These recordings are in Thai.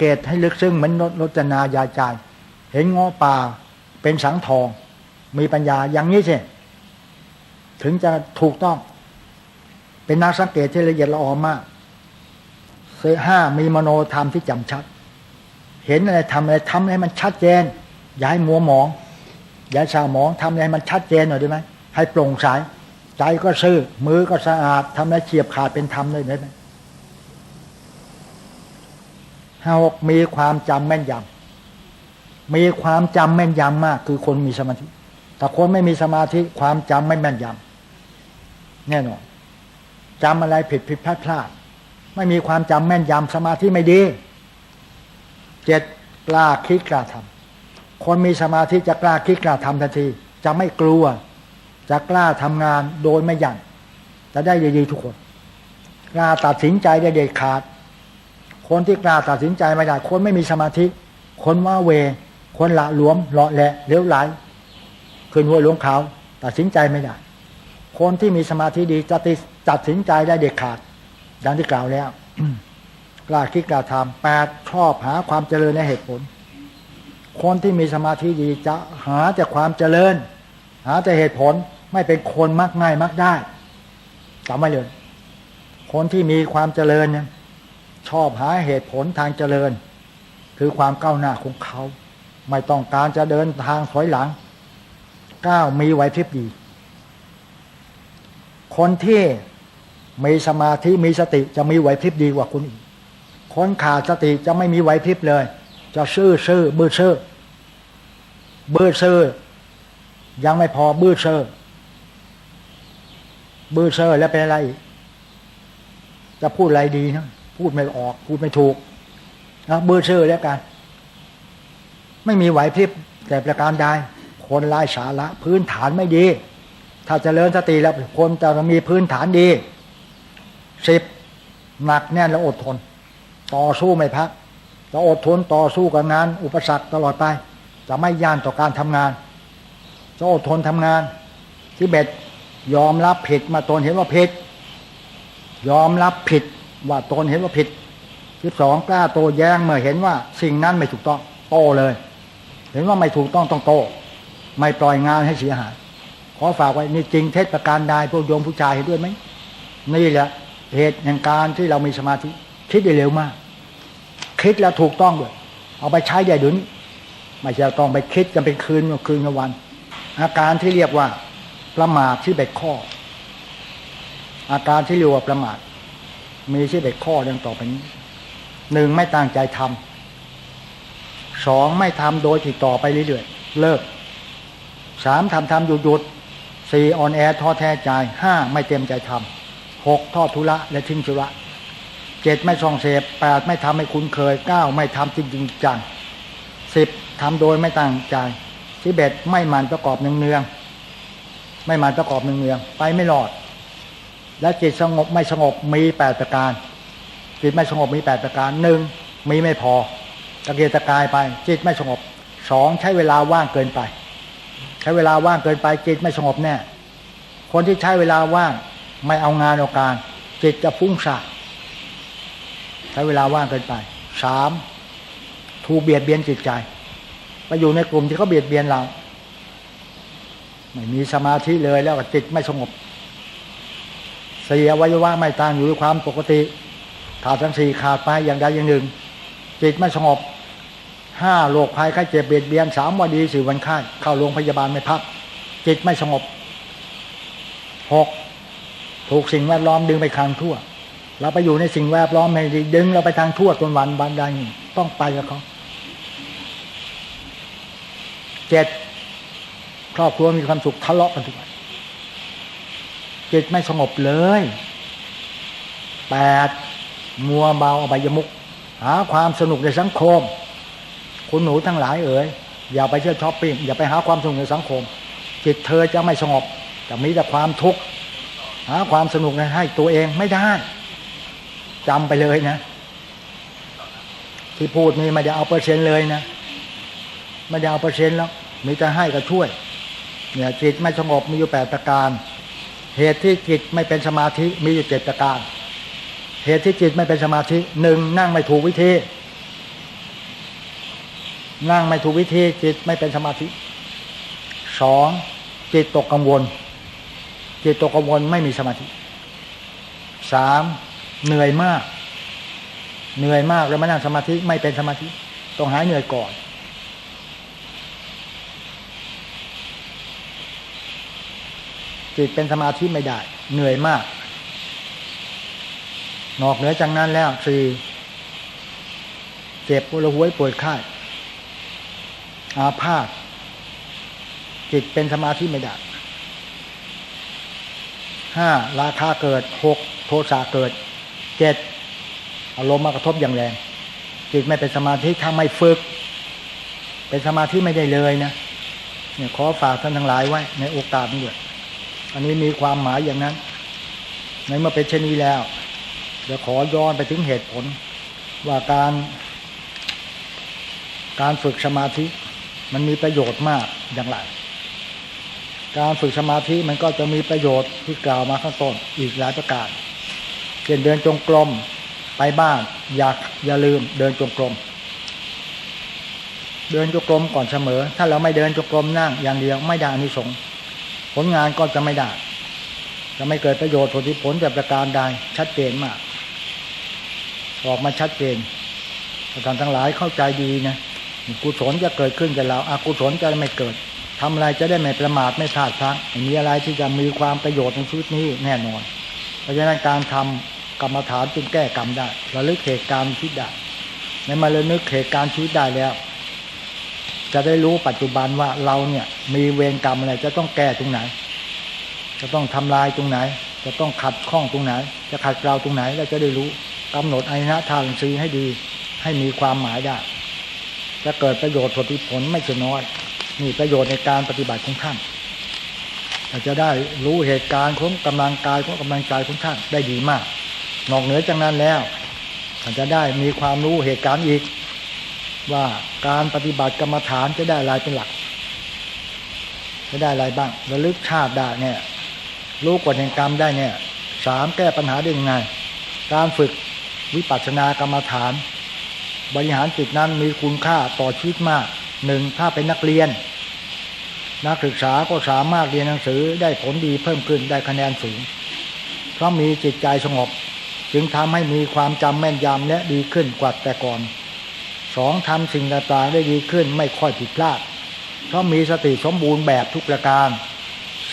เกตให้ลึกซึ้งเหมือนรจนายาจารเห็นงอป่าเป็นสังทอง มีปัญญาอย่างนี้สิถึงจะถูกต้อง เป็นนักสังเกตที่ละเอียดละออมากเสห้ามีมโนธรรมที่จำชัด เห็นอะไรทำอะไรทำให้มันชัดเจน อย่าให้มัวหมอง อย่าชาหมองทำอะไรมันชัดเจนหน่อยได้ไหมให้โปร่งใสใจก็ซื่อมือก็สะอาดทำอะไรเฉียบขาดเป็นธรรมเลยได้ไหม ห้าหกมีความจำแม่นยำมีความจำแม่นยำมาก คือคนมีสมาธิ แต่คนไม่มีสมาธิความจำไม่แม่นยำแน่นอนจำอะไรผิดผิดพลาดพลาด ไม่มีความจำแม่นยำสมาธิไม่ดี เจ็ดกล้าคิดกล้าทำคนมีสมาธิจะกล้าคิดกล้าทำทันที จะไม่กลัว จะกล้าทำงานโดยไม่หยั่นจะได้ดีๆทุกคนกล้าตัดสินใจได้เด็ดขาด คนที่กล้าตัดสินใจไม่ได้ คนไม่มีสมาธิ คนว่าเว คนละหลวมเลาะแหละเลี้ยวไหลคืนหัวหลวงเขาตัดสินใจไม่ได้ คนที่มีสมาธิดีจะตัดสินใจได้เด็ดขาด ดังที่กล่าวแล้วกล้าคิดกล้าทำแปดชอบหาความเจริญในเหตุผล คนที่มีสมาธิดีจะหาแต่ความเจริญ หาแต่เหตุผลไม่เป็นคนมักง่ายมักได้จำไว้เลยคนที่มีความเจริญเนี่ย ชอบหาเหตุผลทางเจริญ คือความก้าวหน้าของเขา ไม่ต้องการจะเดินทางถอยหลัง ก้าวมีไหวพริบดี คนที่มีสมาธิมีสติจะมีไหวพริบดีกว่าคุณอีกคนขาดสติจะไม่มีไหวพริบเลย จะซื่อซื่อบื้อซื่อบื้อซื่อยังไม่พอบื้อซื่อบื้อซื่อแล้วเป็นอะไร จะพูดอะไรดีนะ พูดไม่ออก พูดไม่ถูกนะบื้อซื่อแล้วกัน ไม่มีไหวพริบแต่ประการใดคนไร้สาระพื้นฐานไม่ดี ถ้าจเจริญสติแล้วคนจะมีพื้นฐานดีสิบหนักแน่นและอดทน ต่อสู้ไม่พักจะอดทนต่อสู้กับงาน อุปสรรคตลอดไป จะไม่ย่านต่อการทำงาน จะอดทนทำงานที่เบ็ดยอมรับผิดมาตนเห็นว่าผิด ยอมรับผิด ว่าตนเห็นว่าผิดสิบสองกล้าโตแย้งเมื่อเห็นว่าสิ่งนั้นไม่ถูกต้อง โตเลย เห็นว่าไม่ถูกต้องต้องโต ไม่ปล่อยงานให้เสียหายขอฝากไว้นี่จริงเทศประการใดพวกโยมผู้ชายเห็นด้วยไหมนี่แหละเหตุแห่งการที่เรามีสมาธิ คิดได้เร็วมาก คิดแล้วถูกต้องด้วยเอาไปใช้ได้ดุนไม่ใช่ต้องไปคิดกันเป็นคืนคืนวัน อาการที่เรียกว่าประมาทที่เบ็ดข้อ อาการที่เรียกว่าประมาท มีที่เบ็ดข้อดังต่อไปนี้หนึ่งไม่ตั้งใจทำสองไม่ทำโดยติดต่อไปเรื่อยๆ เลิกสามทำทำหยุดหยุดสี่อ่อนแอท้อแท้ใจห้าไม่เต็มใจทำหกทอดทุระและทิ้งชุระเจ็ดไม่ช่องเสพแปดไม่ทำให้คุ้นเคยเก้าไม่ทำจริงจริงจังสิบทำโดยไม่ตั้งใจสิบเอ็ดไม่มันประกอบเนืองเนืองไม่มันประกอบเนืองเนืองไปไม่รอด และจิตสงบไม่สงบมีแปดประการ จิตไม่สงบมีแปดประการหนึ่งมีไม่พอตะเกียกตะกายไป จิตไม่สงบสองใช้เวลาว่างเกินไป ใช้เวลาว่างเกินไป จิตไม่สงบแน่คนที่ใช้เวลาว่างไม่เอางานเอาการ จิตจะฟุ้งซ่านใช้เวลาว่างเกินไปสามถูกเบียดเบียนจิตใจไปอยู่ในกลุ่มที่เขาเบียดเบียนเราไม่มีสมาธิเลยแล้วจิตไม่สงบ สียวัยวะไม่ต่างอยู่ด้วยความปกติ ขาดทั้งสี่ขาดไปอย่างใดอย่างหนึ่ง จิตไม่สงบห้าโรคภัยไข้เจ็บเบียดเบียนสามวันดีสี่วันไข้เข้าโรงพยาบาลไม่พัก จิตไม่สงบหกถูกสิ่งแวดล้อมดึงไปทางทั่ว เราไปอยู่ในสิ่งแวดล้อมไม่ดีดึงเราไปทางทั่วจนวันบันใดต้องไปกับเขาเจ็ดครอบครัวมีความสุขทะเลาะกันทุกวัน จิตไม่สงบเลยแปดมัวเบาอบายมุกหาความสนุกในสังคม คุณหนูทั้งหลายเอ๋ยอย่าไปเชื่อช้อปปิ้งอย่าไปหาความสนุกในสังคม จิตเธอจะไม่สงบจะมีแต่ความทุกข์หาความสนุกให้ตัวเองไม่ได้จำไปเลยนะ ที่พูดนี่ไม่ได้เอาเปอร์เซ็นต์เลยนะไม่ได้เอาเปอร์เซ็นต์แล้วมีแต่ให้กับช่วย เนี่ยจิตไม่สงบมีอยู่แปดประการ เหตุที่จิตไม่เป็นสมาธิมีอยู่เจ็ดประการ เหตุที่จิตไม่เป็นสมาธิหนึ่งนั่งไม่ถูกวิธี นั่งไม่ถูกวิธีจิตไม่เป็นสมาธิสองจิตตกกังวล จิตตกกังวลไม่มีสมาธิสามเหนื่อยมาก เหนื่อยมากแล้วมานั่งสมาธิไม่เป็นสมาธิ ต้องหายเหนื่อยก่อน จิตเป็นสมาธิไม่ได้ เหนื่อยมาก นอกเหนือจากนั้นแล้วสี่เจ็บปวดหัวปวดไข้อาพาธจิตเป็นสมาธิไม่ได้ห้าราคาเกิดหกโทสะเกิดเจ็ดอารมณ์มากระทบอย่างแรง จิตไม่เป็นสมาธิถ้าไม่ฝึก เป็นสมาธิไม่ได้เลยนะเนี่ยขอฝากท่านทั้งหลายไว้ในโอกาสนี้ด้วย อันนี้มีความหมายอย่างนั้น ในเมื่อเป็นเช่นนี้แล้วเดี๋ยวขอย้อนไปถึงเหตุผล ว่าการ การฝึกสมาธิมันมีประโยชน์มากอย่างไร การฝึกสมาธิมันก็จะมีประโยชน์ที่กล่าวมาข้างต้นอีกหลายประการเช่นเดินจงกรมไปบ้านอยากอย่าลืมเดินจงกรมเดินจงกรมก่อนเสมอ ถ้าเราไม่เดินจงกรมนั่งอย่างเดียวไม่ได้อานิสงส์ ผลงานก็จะไม่ได้ จะไม่เกิดประโยชน์ผลที่ผลจากประการใดชัดเจนมาก ออกมาชัดเจนท่านทั้งหลายเข้าใจดีนะกุศลจะเกิดขึ้นกับเราอากุศลจะไม่เกิดทำอะไรจะได้ไม่ประมาทไม่พลาดพลั้งไม่มีอะไรที่จะมีความประโยชน์ในชีวิตนี้แน่นอน เพราะฉะนั้นการทำกรรมฐานจึงแก้กรรมได้ระลึกเหตุการณ์ชีวิตได้ในมาเระลึกเหตุการณ์ชีวิตได้แล้ว จะได้รู้ปัจจุบันว่าเราเนี่ย มีเวรกรรมอะไร จะต้องแก้ตรงไหน จะต้องทำลายตรงไหน จะต้องขัดข้องตรงไหน จะขัดเกลาตรงไหนเราจะได้รู้กำหนดอายนะทางซีให้ดี ให้มีความหมายได้ จะเกิดประโยชน์ผลผลไม่ใช่น้อยนี่ประโยชน์ในการปฏิบัติของท่านจะได้รู้เหตุการณ์ของกำลังกายของกำลังใจของท่านได้ดีมาก นอกเหนือจากนั้นแล้วท่านจะได้มีความรู้เหตุการณ์อีก ว่าการปฏิบัติกรรมฐานจะได้อะไรเป็นหลัก จะได้อะไรบ้างระลึกชาติได้เนี่ยรู้กฎแห่งกรรมได้เนี่ยสามแก้ปัญหาได้ยังไง การฝึกวิปัสสนากรรมฐาน บริหารจิตนั้นมีคุณค่าต่อชีวิตมากหนึ่งถ้าเป็นนักเรียน นักศึกษาก็สามารถเรียนหนังสือได้ผลดีเพิ่มขึ้นได้คะแนนสูง เพราะมีจิตใจสงบ จึงทำให้มีความจำแม่นยำและดีขึ้นกว่าแต่ก่อน สองทำสิ่งต่างๆได้ดีขึ้นไม่ค่อยผิดพลาด เพราะมีสติสมบูรณ์แบบทุกประการ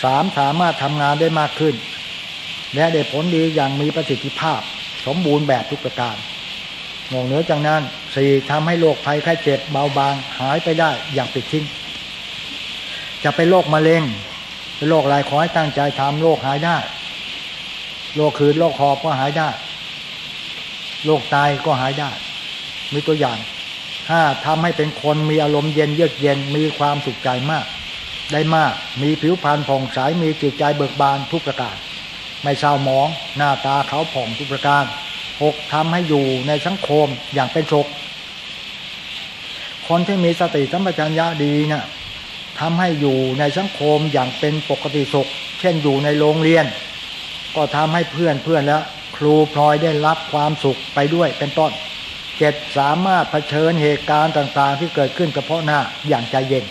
สามสามารถทำงานได้มากขึ้น และได้ผลดีอย่างมีประสิทธิภาพ สมบูรณ์แบบทุกประการนอกเหนือจากนั้นสี่ทำให้โรคภัยไข้เจ็บเบาบางหายไปได้อย่างปิดทิ้งจะเป็นโรคมะเร็งเป็นโรคอะไรขอให้ตั้งใจทำโรคหายได้โรคคืนโรคคอก็หายได้โรคตายก็หายได้มีตัวอย่าง ห้าทำให้เป็นคนมีอารมณ์เย็นเยือกเย็นมีความสุขใจมาก ได้มากมีผิวพรรณผ่องใสมีจิตใจเบิกบานทุกประการ ไม่เศร้าหมอง หน้าตาเขาผ่องทุกประการหกทำให้อยู่ในสังคมอย่างเป็นสุขคนที่มีสติสัมปชัญญะดีเนะ่ยทำให้อยู่ในสังคมอย่างเป็นปกติสุข เช่นอยู่ในโรงเรียน ก็ทำให้เพื่อนเพื่อนและครูพลอยได้รับความสุขไปด้วยเป็นต้น เจ็ดสามารถเผชิญเหตุการณ์ต่างๆ ที่เกิดขึ้นเฉพาะหน้าอย่างใจเย็น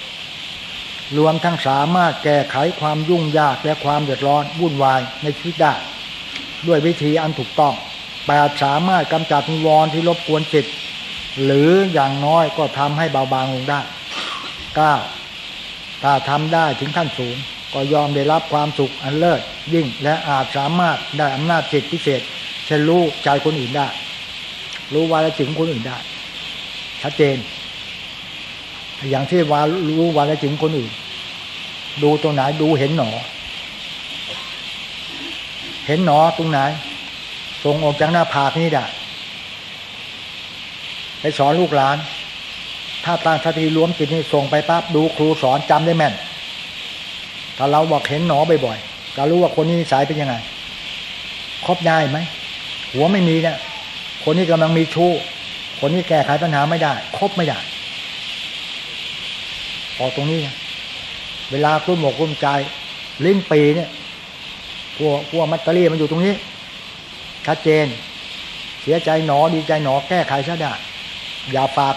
รวมทั้งสามารถแก้ไขความยุ่งยากและความเดือดร้อนวุ่นวายในชีวิตได้ ด้วยวิธีอันถูกต้องแปดสามารถกำจัดนิวรณ์ที่รบกวนจิต หรืออย่างน้อยก็ทำให้เบาบางลงได้เก้าถ้าทำได้ถึงขั้นสูง ก็ยอมได้รับความสุขอันเลิศยิ่งและอาจสามารถได้อำนาจจิตพิเศษเช่นรู้ใจคนอื่นได้ รู้วาระจิตของคนอื่นได้ ชัดเจน อย่างที่วารู้วาระจิตของคนอื่น ดูตรงไหนดูเห็นหนอ เห็นหนอตรงไหนส่งออกจากหน้าผากนี่ได้ไปสอนลูกหลาน ถ้าตั้งสติรวมจิตนี่ส่งไปปั๊บดูครูสอนจำได้แม่น ถ้าเราบอกเห็นหนอบ่อยๆก็รู้ว่าคนนี้สายเป็นยังไงครบได้ไหมหัวไม่มีเนี่ย คนนี้กำลังมีชู้ คนนี้แก้ไขปัญหาไม่ได้ คบไม่ได้ออกตรงนี้นะเวลาคุ้มหมกคุ้มใจ ลิ้นปีเนี่ยพวกพวกมัตเตอรี่มันอยู่ตรงนี้ ชัดเจน เสียใจหนอดีใจหนอแก้ไขซะได้ อย่าฝาก